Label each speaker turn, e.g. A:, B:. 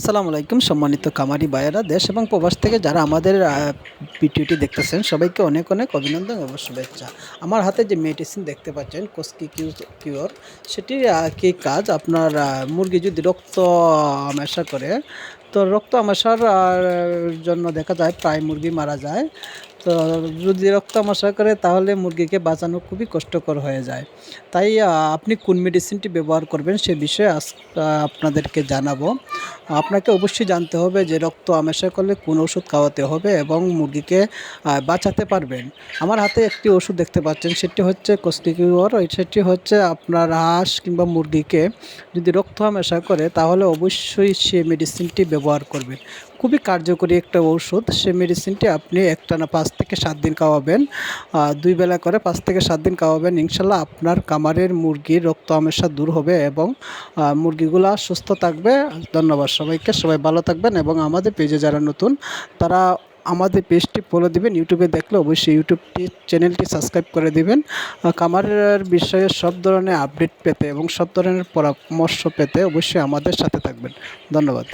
A: আসসালামু আলাইকুম সম্মানিত কামারি বায়েরা দেশ এবং প্রবাস থেকে যারা আমাদের ভিডিওটি দেখতেছেন, সবাইকে অনেক অনেক অভিনন্দন এবং শুভেচ্ছা। আমার হাতে যে মেডিসিন দেখতে পাচ্ছেন, কোস্কি কিউর সেটি কি কাজ? আপনার মুরগি যদি রক্ত মেশা করে, তো রক্ত আমাশার জন্য দেখা যায় প্রায় মুরগি মারা যায়। তো যদি রক্ত আমাশা করে তাহলে মুরগিকে বাঁচানো খুবই কষ্টকর হয়ে যায়। তাই আপনি কোন মেডিসিনটি ব্যবহার করবেন সে বিষয়ে আপনাদেরকে জানাব। আপনাকে অবশ্যই জানতে হবে যে রক্ত আমাশা করলে কোন ওষুধ খাওয়াতে হবে এবং মুরগিকে বাঁচাতে পারবেন। আমার হাতে একটি ওষুধ দেখতে পাচ্ছেন, সেটি হচ্ছে কোস্টিকিওর। সেটি হচ্ছে আপনার হাঁস কিংবা মুরগিকে যদি রক্ত আমাশা করে তাহলে অবশ্যই সে মেডিসিনটি ব্যবহার করবেন। খুবই কার্যকরী একটা ওষুধ। সে মেডিসিনটি আপনি একটানা পাঁচ থেকে সাত দিন খাওয়াবেন দুই বেলা করে পাঁচ থেকে সাত দিন খাওয়াবেন। ইনশাল্লাহ আপনার কামারের মুরগির রক্ত আমেশা দূর হবে এবং মুরগিগুলা সুস্থ থাকবে। ধন্যবাদ সবাইকে। সবাই ভালো থাকবেন এবং আমাদের পেজে যারা নতুন, তারা আমাদের পেজটি ফলো দিবেন। ইউটিউবে দেখলে অবশ্যই ইউটিউবটি চ্যানেলটি সাবস্ক্রাইব করে দিবেন। কামারের বিষয়ে সব ধরনের আপডেট পেতে এবং সব ধরনের পরামর্শ পেতে অবশ্যই আমাদের সাথে থাকবেন। ধন্যবাদ।